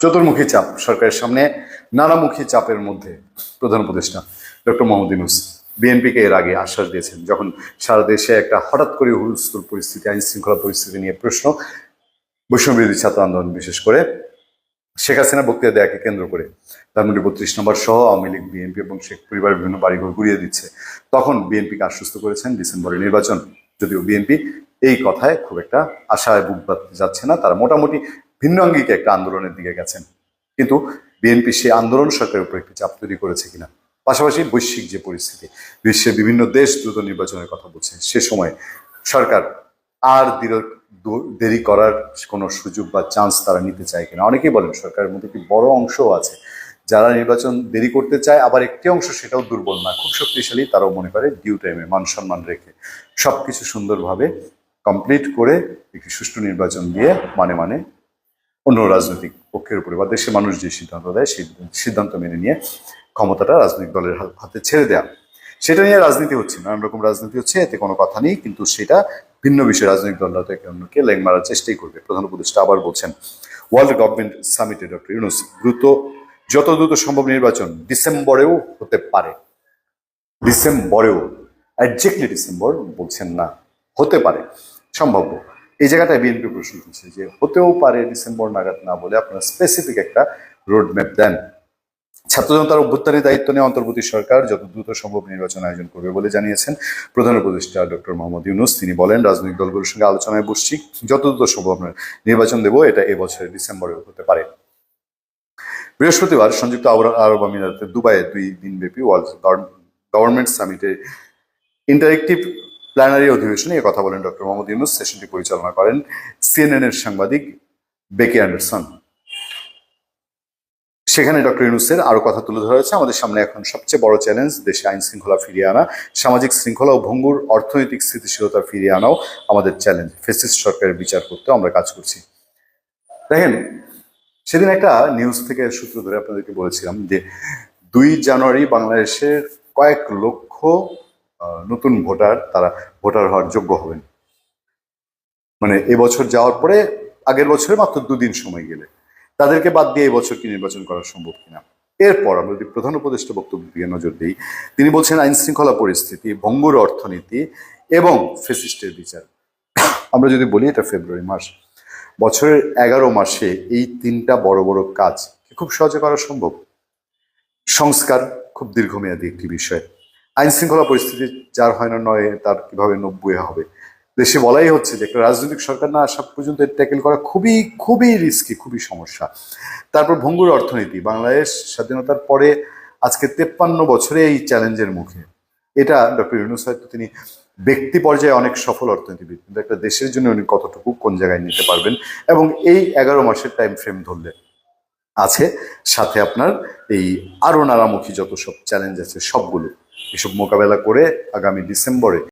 চতুর্মুখী চাপ সরকারের সামনে, নানামুখী চাপের মধ্যে প্রধান উপদেষ্টা ডক্টর মোহাম্মদ ইউনুস বিএনপিকে এর আগে আশ্বাস দিয়েছেন যখন সারা দেশে একটা হঠাৎ করে হুলস্থুল পরিস্থিতি আইন শৃঙ্খলা পরিস্থিতি নিয়ে প্রশ্ন, বৈষম্যবিরোধী ছাত্র আন্দোলন বিশেষ করে, শেখ হাসিনা বক্তৃতা দেয়াকে কেন্দ্র করে তার মধ্যে বত্রিশ নম্বর সহ আওয়ামী লীগ, বিএনপি এবং শেখ পরিবারের বিভিন্ন বাড়িঘর ঘুরিয়ে দিচ্ছে। তখন বিএনপিকে আশ্বস্ত করেছেন ডিসেম্বরে নির্বাচন, যদিও বিএনপি এই কথায় খুব একটা আশায় বুক যাচ্ছে না। তারা মোটামুটি ভিন্ন আঙ্গিকে একটা আন্দোলনের দিকে গেছেন। কিন্তু বিএনপি সেই আন্দোলন সরকারের উপর একটি চাপ তৈরি করেছে কিনা? পাশাপাশি বৈশ্বিক যে পরিস্থিতি, বিশ্বের বিভিন্ন দেশ দ্রুত নির্বাচনের কথা বলছে। সে সময় সরকার আর দৃঢ়- দেরি করার কোনো সুযোগ বা চান্স তারা নিতে চায় কিনা? অনেকেই বলেন সরকারের মধ্যে একটি বড় অংশও আছে। যারা নির্বাচন দেরি করতে চায়, আবার একটি অংশ সেটাও দুর্বল না। খুব শক্তিশালী তারাও মনে করে ডিউ টাইমে মান সম্মান রেখে সবকিছু সুন্দরভাবে কমপ্লিট করে একটি সুষ্ঠু নির্বাচন দিয়ে মানে মানে অন্য রাজনৈতিক পক্ষের উপরে বা দেশের মানুষ যে সিদ্ধান্ত দেয় সেই সিদ্ধান্ত মেনে নিয়ে ক্ষমতাটা রাজনৈতিক দলের হাতে ছেড়ে দেওয়া সেটা নিয়ে রাজনীতি হচ্ছে, নানান রকম রাজনীতি হচ্ছে, এতে কোনো কথা নেই, কিন্তু সেটা ভিন্ন বিষয়ে। রাজনৈতিক দলরা একে অন্যকে লেং মারার চেষ্টাই করবে। প্রধান উপদেষ্টা আবার বলছেন, ওয়ার্ল্ড গভর্নমেন্ট সামিটে ডক্টর ইউনুস দ্রুত, যত দ্রুত সম্ভব নির্বাচন ডিসেম্বরেও হতে পারে। ডিসেম্বরেও একজ্যাক্টলি ডিসেম্বর বলছেন না, হতে পারে, সম্ভাব্য। এই জায়গাটায় বিএনপি প্রশ্ন তুলছে যে হতেও পারে ডিসেম্বর নাগাদ না বলে আপনারা স্পেসিফিক একটা রোড ম্যাপ দেন। ছাত্র জনতার অভ্যুত্থানের দায়িত্ব নিয়ে অন্তর্বর্তী সরকার যত দ্রুত সম্ভব নির্বাচন আয়োজন করবে বলে জানিয়েছেন প্রধান উপদেষ্টা ডক্টর মোহাম্মদ ইউনুস। তিনি বলেন, রাজনৈতিক দলগুলোর সঙ্গে আলোচনায় বসছি, যত দ্রুত সম্ভব আমরা নির্বাচন দেবো, এটা এবছরের ডিসেম্বরে হতে পারে। বৃহস্পতিবার সংযুক্ত আরব আমিরাতে দুবাইয়ে দুই দিনব্যাপী ওয়ার্ল্ড গভর্নমেন্ট সামিটে ইন্টারেক্টিভ প্ল্যানারি অধিবেশনে এ কথা বলেন ডক্টর মোহাম্মদ ইউনুস। সেশনটি পরিচালনা করেন সিএনএন এর সাংবাদিক বেকি অ্যান্ডারসন। সেখানে ডক্টর ইউনুসের আরও কথা তুলে ধরা হয়েছে। আমাদের সামনে এখন সবচেয়ে বড় চ্যালেঞ্জ, দেশে আইন শৃঙ্খলা ফিরিয়ে আনা, সামাজিক শৃঙ্খলা ও ভঙ্গুর অর্থনৈতিক স্থিতিশীলতা ফিরিয়ে আনাও আমাদের চ্যালেঞ্জ। ফেসিস সরকারের বিচার করতেও আমরা কাজ করছি। দেখেন, সেদিন একটা নিউজ থেকে সূত্র ধরে আপনাদেরকে বলেছিলাম যে দুই জানুয়ারি বাংলাদেশের কয়েক লক্ষ নতুন ভোটার, তারা ভোটার হওয়ার যোগ্য হবেন। মানে এবছর যাওয়ার পরে আগের বছরে মাত্র দুদিন সময় গেলে। তাদেরকে বাদ দিয়ে এবছর কি নির্বাচন করা সম্ভব কিনা? এরপর আমরা যদি প্রধান উপদেষ্টা বক্তব্য দিয়ে নজর দিই, তিনি বলছেন আইন শৃঙ্খলা পরিস্থিতি, ভঙ্গুর অর্থনীতি এবং ফেসিস্টের বিচার। আমরা যদি বলি এটা ফেব্রুয়ারি মাস, বছরের এগারো মাসে এই তিনটা বড় বড় কাজ খুব সহজে করা সম্ভব। সংস্কার খুব দীর্ঘমেয়াদী একটি বিষয়। আইন শৃঙ্খলা পরিস্থিতি যার হয় না, নয়, তার কীভাবে নব্বই হবে। দেশে বলাই হচ্ছে যে, একটা রাজনৈতিক সরকার না আসা পর্যন্ত ট্যাকেল করা খুবই খুবই রিস্কি খুবই সমস্যা। তারপর ভঙ্গুর অর্থনীতি, বাংলাদেশ স্বাধীনতার পরে আজকে তেপ্পান্ন বছরে এই চ্যালেঞ্জের মুখে। এটা ডক্টর ইউনুস হয়তো তিনি ব্যক্তি পর্যায়ে অনেক সফল অর্থনীতিবিদ, কিন্তু একটা দেশের জন্য উনি কতটুকু, কোন জায়গায় নিতে পারবেন? এবং এই এগারো মাসের টাইম ফ্রেম ধরলে আছে সাথে আপনার এই আরও নানামুখী যত সব চ্যালেঞ্জ আছে, সবগুলো। এসব মোকাবেলা করে আগামী ডিসেম্বরে